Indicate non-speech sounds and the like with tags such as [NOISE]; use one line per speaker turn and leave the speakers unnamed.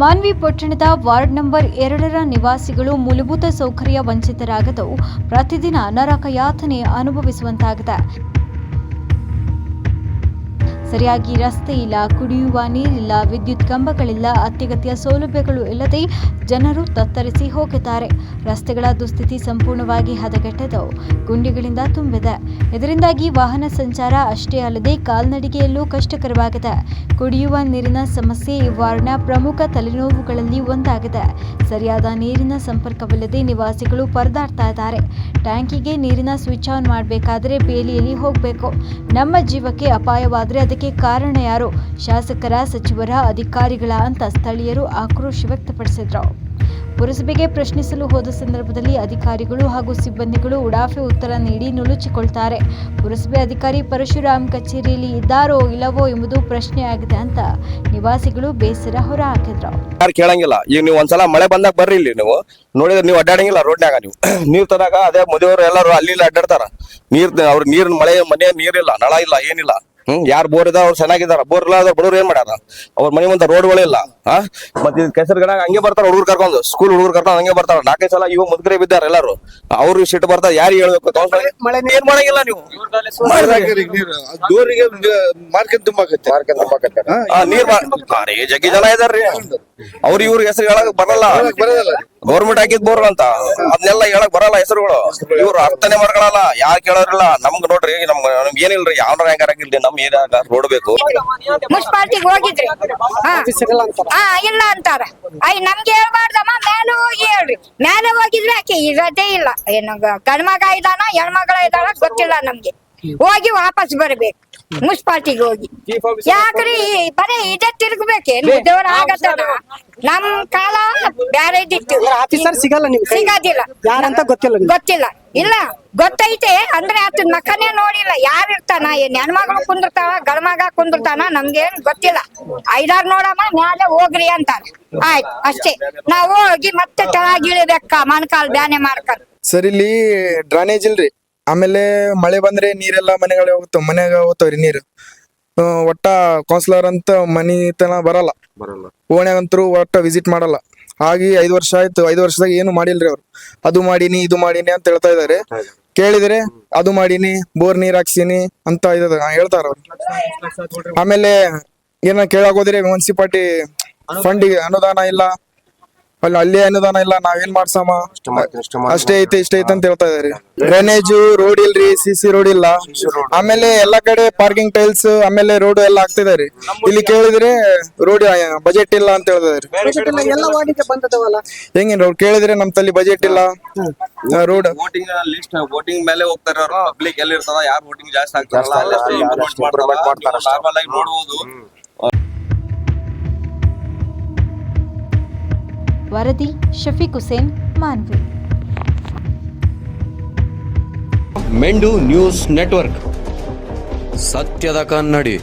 ಮಾನ್ವಿ ಪಟ್ಟಣದ ward number ಎರಡರ ನಿವಾಸಿಗಳು ಮೂಲಭೂತ ಸೌಕರ್ಯ ವಂಚಿತರಾಗದು. ಪ್ರತಿದಿನ ನರಕ ಯಾತನೆ ಅನುಭವಿಸುವಂತಾಗಿದೆ. ಸರಿಯಾಗಿ ರಸ್ತೆ ಇಲ್ಲ, ಕುಡಿಯುವ ನೀರಿಲ್ಲ, ವಿದ್ಯುತ್ ಕಂಬಗಳಿಲ್ಲ, ಅತ್ಯಗತ್ಯ ಸೌಲಭ್ಯಗಳು ಇಲ್ಲದೆ ಜನರು ತತ್ತರಿಸಿ ಹೋಗಿದ್ದಾರೆ. ರಸ್ತೆಗಳ ದುಸ್ಥಿತಿ ಸಂಪೂರ್ಣವಾಗಿ ಹದಗೆಟ್ಟದವು ಗುಂಡಿಗಳಿಂದ ತುಂಬಿದೆ. ಇದರಿಂದಾಗಿ ವಾಹನ ಸಂಚಾರ ಅಷ್ಟೇ ಅಲ್ಲದೆ ಕಾಲ್ನಡಿಗೆಯಲ್ಲೂ ಕಷ್ಟಕರವಾಗಿದೆ. ಕುಡಿಯುವ ನೀರಿನ ಸಮಸ್ಯೆ ಈ ವಾರ್ಡ್ನ ಪ್ರಮುಖ ತಲೆನೋವುಗಳಲ್ಲಿ ಒಂದಾಗಿದೆ. ಸರಿಯಾದ ನೀರಿನ ಸಂಪರ್ಕವಿಲ್ಲದೆ ನಿವಾಸಿಗಳು ಪರದಾಡ್ತಾ ಇದ್ದಾರೆ. ಟ್ಯಾಂಕಿಗೆ ನೀರಿನ ಸ್ವಿಚ್ ಆನ್ ಮಾಡಬೇಕಾದ್ರೆ ಬೇಲಿಯಲ್ಲಿ ಹೋಗಬೇಕು. ನಮ್ಮ ಜೀವಕ್ಕೆ ಅಪಾಯವಾದರೆ ಅದಕ್ಕೆ ಕಾರಣ ಯಾರು? ಶಾಸಕರ, ಸಚಿವರ, ಅಧಿಕಾರಿಗಳ ಅಂತ ಸ್ಥಳೀಯರು ಆಕ್ರೋಶ ವ್ಯಕ್ತಪಡಿಸಿದ್ರು. ಪುರಸಭೆಗೆ ಪ್ರಶ್ನಿಸಲು ಹೋದ ಸಂದರ್ಭದಲ್ಲಿ ಅಧಿಕಾರಿಗಳು ಹಾಗೂ ಸಿಬ್ಬಂದಿಗಳು ಉಡಾಫೆ ಉತ್ತರ ನೀಡಿ ನುಲುಚಿಕೊಳ್ತಾರೆ. ಪುರಸಭೆ ಅಧಿಕಾರಿ ಪರಶುರಾಮ್ ಕಚೇರಿಯಲ್ಲಿ ಇದ್ದಾರೋ ಇಲ್ಲವೋ ಎಂಬುದು ಪ್ರಶ್ನೆಯಾಗಿದೆ ಅಂತ ನಿವಾಸಿಗಳು ಬೇಸರ ಹೊರ ಹಾಕಿದ್ರು
ಯಾರು ಕೇಳಂಗಿಲ್ಲ. ಈಗ ನೀವು ಒಂದ್ಸಲ ಮಳೆ ಬಂದಾಗ ಬರ್ರಿ ಇಲ್ಲಿ ನೀವು. ನೋಡಿದ್ರೆ ನೀವು ಅಡ್ಡಾಡಂಗಿಲ್ಲ ರೋಡ್ನ್ಯಾಗ ನೀವು. [CLEARS THROAT] ನೀರ್ ತರಾಗ ಅದೇ ಮದುವೆಯವರು ಎಲ್ಲರೂ ಅಲ್ಲಿ ಅಡ್ಡಾಡ್ತಾರ. ನೀರ್, ಅವ್ರ ನೀರ್ ಮಳೆ, ಮನೆ ನೀರಿಲ್ಲ, ನಳ ಇಲ್ಲ, ಏನಿಲ್ಲ. ಹ್ಮ್. ಯಾರು ಬೋರ್ ಇದಾರ ಅವ್ರು ಚೆನ್ನಾಗಿದಾರ. ಬೋರ್ ಇಲ್ಲ ಅದ್ರ ಬಡವ್ರು ಏನ್ ಮಾಡ್ಯಾರ? ಅವ್ರ ಮನೆ ಮುಂದೆ ರೋಡ್ಗಳಿಲ್ಲ ಹಾ ಮತ್ತೆ ಕೆಸರು ಕೆಸರುಗಣ ಹಂಗೆ ಬರ್ತಾರ ಹುಡುಗರು ಕರ್ಕೊಂಡು ಸ್ಕೂಲ್ ಹುಡುಗರು ಕರ್ಕೊಂಡು ಹಂಗೆ ಬರ್ತಾರ. ನಾಲ್ಕೈದು ಸಲ ಇವ ಮುದ್ಗರೆ ಬಿದ್ದಾರ ಎಲ್ಲಾರು. ಅವ್ರು ಸಿಟ್ಟು ಬರ್ತಾರ. ಯಾರು ಹೇಳ್ಬೇಕು? ಮಳೆ ನೀರ್ ಮಾಡಂಗಿಲ್ಲ ನೀವು?
ದೂರಿಗೆ ಮಾರ್ಕೆಟ್ ತುಂಬಾಕತ್ತೆ
ಆ, ನೀರ್ ಅರೆ ಜಗ್ಗಿ ಜನ ಇದಾರ್ರಿ. ಅವ್ರ ಇವ್ರ ಹೆಸರು ಹೇಳಕ್ ಬರಲ್ಲ
ಬರೋದಲ್ಲ
ಗೌರ್ಮೆಂಟ್ ಹಾಕಿದ್ ಬೋರ್ ಅಂತ. ಅದನ್ನೆಲ್ಲ ಹೇಳಕ್ ಬರಲ್ಲ ಹೆಸರುಗಳು. ಇವ್ರು ಅರ್ಥನೆ ಮಾಡ್ಕೊಳಲ್ಲ ಯಾರು ಕೇಳೋರಿಲ್ಲ. ನಮ್ಗ್ ನೋಡ್ರಿ ನಮ್ ನಮ್ಗೆ ಏನಿಲ್ರಿ ಯಾವ ರ್ಯಾಂಕ್ ಆಗಿಲ್ರಿ ನಮ್ ಏರಿಯಾಗ ರೋಡ್ ಬೇಕು
ಮುನ್ಸಿಪಾಲ್ಟಿಗೆ ಹೋಗಿದ್ರಿ. ಹಾ. ಇಲ್ಲ ಅಂತಾರ. ಐ ನಮ್ಗೆ ಹೇಳ್ಬಾರ್ದಮ್ಮ ಮೇಲೆ ಹೋಗಿ ಹೇಳ್ರಿ. ಮೇಲೆ ಹೋಗಿದ್ರೆ ಆಕೆ ಇರೋದೇ ಇಲ್ಲ. ಏನು ಗ- ಗಂಡ್ಮಗ ಇದಾನ ಹೆಣ್ಮಗಳ ಇದಾನ ಗೊತ್ತಿಲ್ಲ ನಮ್ಗೆ. ಹೋಗಿ ವಾಪಸ್ ಬರ್ಬೇಕು. ಮುನ್ಸಿಪಾಲ್ಟಿಗೆ ಹೋಗಿ. ಯಾಕ್ರಿ ಬರೀ ಇದೇ ಆಗತ್ತದ ನಮ್ ಕಾಲ ಬ್ಯಾರೆ ಇದ್ದಿತ್ತು
ಆಫೀಸರ್ ಸಿಗಲ್ಲ ನಿಮ್ಗೆ?
ಸಿಗೋದಿಲ್ಲ.
ಯಾರಂತ ಗೊತ್ತಿಲ್ಲ ನಿಮ್ಗೆ.
ಗೊತ್ತಿಲ್ಲ. ಇಲ್ಲ ಗೊತ್ತೈತೆ. ಅಂದ್ರೆ ಆತನ ಮಕ್ಕನೇ ನೋಡಿಲ್ಲ. ಯಾರು ಇರ್ತಾನ ಏನ್ ಹೆಣ್ಮಗಳು ಕುಂದಿರ್ತಾವ ಗಣಮಗ ಕುಂದಿರ್ತಾನ ನಮ್ಗೇನ್ ಗೊತ್ತಿಲ್ಲ. ಐದಾರ್ ನೋಡಮ್ಮ ಮ್ಯಾಲೆ ಹೋಗ್ರಿ ಅಂತಾರ. ಆಯ್ತು ಅಷ್ಟೇ. ನಾವು ಹೋಗಿ ಮತ್ತೆ ತೆಳಗಿಳಿಬೇಕ ಮಣ್ಕಾಲ್ ಬ್ಯಾನೆ ಮಾಡ್ಕೊಂಡು.
ಸರ್ ಇಲ್ಲಿ ಡ್ರೈನೇಜ್ ಇಲ್ರಿ. ಆಮೇಲೆ ಮಳೆ ಬಂದ್ರೆ ನೀರೆಲ್ಲ ಮನೆಗಳಿಗೆ ಹೋಗ್ತಾವ ಮನೆಗ ಹೋಗ್ತಾವ್ರಿ ನೀರು? ಒಟ್ಟ ಕೌನ್ಸಿಲರ್ ಅಂತ ಮನಿ ತನ ಬರಲ್ಲ. ಓಣ್ಯಾಗಂತರೂ ಒಟ್ಟ ವಿಸಿಟ್ ಮಾಡಲ್ಲ. ಹಾಗೆ ಐದು ವರ್ಷ ಆಯ್ತು ಐದು ವರ್ಷದಾಗ ಏನು ಮಾಡಿಲ್ರಿ ಅವ್ರು. ಅದು ಮಾಡೀನಿ ಇದು ಮಾಡೀನಿ ಅಂತ ಹೇಳ್ತಾ ಇದಾರೆ ಕೇಳಿದ್ರೆ ಅದು ಮಾಡೀನಿ ಬೋರ್ ನೀರ್ ಹಾಕ್ಸೀನಿ ಅಂತ ಇದ ಹೇಳ್ತಾರ ಅವ್ರು ಆಮೇಲೆ ಏನ ಕೇಳಕ್ ಹೋದ್ರೆ ಮುನ್ಸಿಪಾಲ್ಟಿ ಫಂಡಿಗೆ ಅನುದಾನ ಇಲ್ಲ. ಅಲ್ಲಿ ಅಲ್ಲಿ ಅನುದಾನ ಇಲ್ಲ ನಾವೇನ್ ಮಾಡ್ಸಮ್ಮ? ಅಷ್ಟೇ ಐತೆ ಇಷ್ಟ ಐತೆ ಅಂತ ಹೇಳ್ತಾ ಇದಾರೆ. ಡ್ರೈನೇಜ್ ರೋಡ್ ಇಲ್ರಿ ಸಿ ಸಿ ರೋಡ್ ಇಲ್ಲ. ಆಮೇಲೆ ಎಲ್ಲಾ ಕಡೆ ಪಾರ್ಕಿಂಗ್ ಟೈಲ್ಸ್ ಆಮೇಲೆ ರೋಡ್ ಎಲ್ಲ ಆಗ್ತಿದಾರೆ ಇಲ್ಲಿ ಕೇಳಿದ್ರೆ ರೋಡ್ ಬಜೆಟ್ ಇಲ್ಲ ಅಂತ ಹೇಳ್ತಿದಾರೆ
ಎಲ್ಲ ರೋಡ್ ಬಂದದವಲ್ಲ?
ಹೆಂಗೇನ್ ಅವ್ರು ಕೇಳಿದ್ರೆ ನಮ್ ತಲ್ಲಿ ಬಜೆಟ್ ಇಲ್ಲ. ರೋಡ್
ವೋಟಿಂಗ್ ಲಿಸ್ಟ್ ವೋಟಿಂಗ್ ಮೇಲೆ ಹೋಗ್ತಾರೆ ಅವರು ಪಬ್ಲಿಕ್ ಎಲ್ಲಿ ಇರ್ತದ ಯಾರು ವೋಟಿಂಗ್ ಜಾಸ್ತಿ ಆಗ್ತಾರಲ್ಲ ಅಲ್ಲಷ್ಟು ಇಂಪ್ರೂವ್ಮೆಂಟ್ ಮಾಡ್ತಾರ ನಾರ್ಮಲ್ ಆಗಿ ನೋಡ್ಬೋದು.
ವರದಿ ಶಫೀಕ್ ಹುಸೇನ್ ಮಾನ್ವಿ.
ಮೆಂಡು ನ್ಯೂಸ್ ನೆಟ್ವರ್ಕ್. ಸತ್ಯದ ಕನ್ನಡಿ.